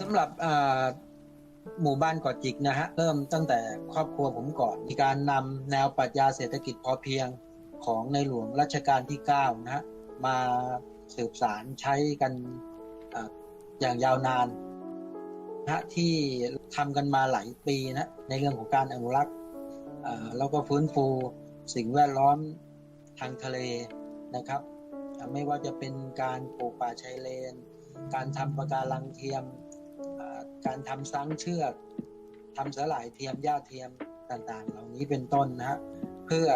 สำหรับอ่าหมู่บ้านเกาะจิกนะฮะเริ่มตั้งแต่ครอบครัวผมก่อน มีการนำแนวปรัชญาเศรษฐกิจพอเพียงของในหลวงรัชกาลที่ 9 นะฮะมาสืบสารใช้กันออย่างยาวนานนะฮะที่ทำกันมาหลายปีนะในเรื่องของการอนุรักษ์แล้วก็ฟื้นฟูสิ่งแวดล้อมทางทะเลนะครับ ไม่ว่าจะเป็นการปลูกป่าชายเลน การทำปะการังเทียม การทำซังเชือกทำสลายเทียมหญ้าเทียมต่างๆ เหล่านี้เป็นต้นนะฮะเพื่อ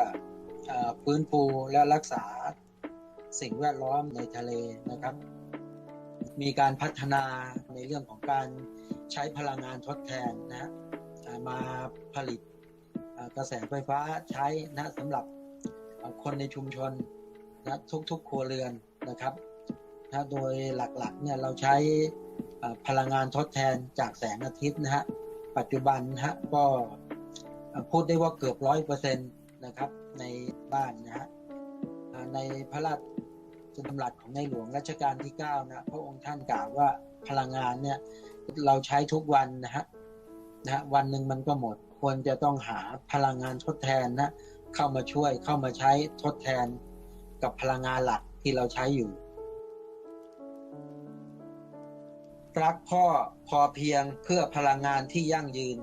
อาฟื้นฟูและรักษาสิ่งแวดล้อมในทะเลนะครับ มีการพัฒนาในเรื่องของการใช้พลังงานทดแทนนะมาผลิตกระแสไฟฟ้าใช้นะสำหรับคนในชุมชนนะทุกๆครัวเรือนนะครับนะโดยหลักๆเนี่ยเราใช้ พลังงานทดแทนจากแสงอาทิตย์นะฮะปัจจุบันนะฮะก็พูดได้ว่าเกือบร้อยเปอร์เซ็นต์นะครับในบ้านนะฮะในพระราชดำรัสของในหลวงรัชกาลที่ 9 นะพระองค์ท่านกล่าวว่าพลังงานเนี่ยเราใช้ทุกวันนะฮะนะฮะวันหนึ่งมันก็หมด ควรจะต้องหาพลังงานทดแทนนะเข้ามาช่วยเข้ามาใช้ทดแทนกับพลังงานหลักที่เราใช้อยู่ รักพ่อพอเพียงเพื่อพลังงานที่ยั่งยืน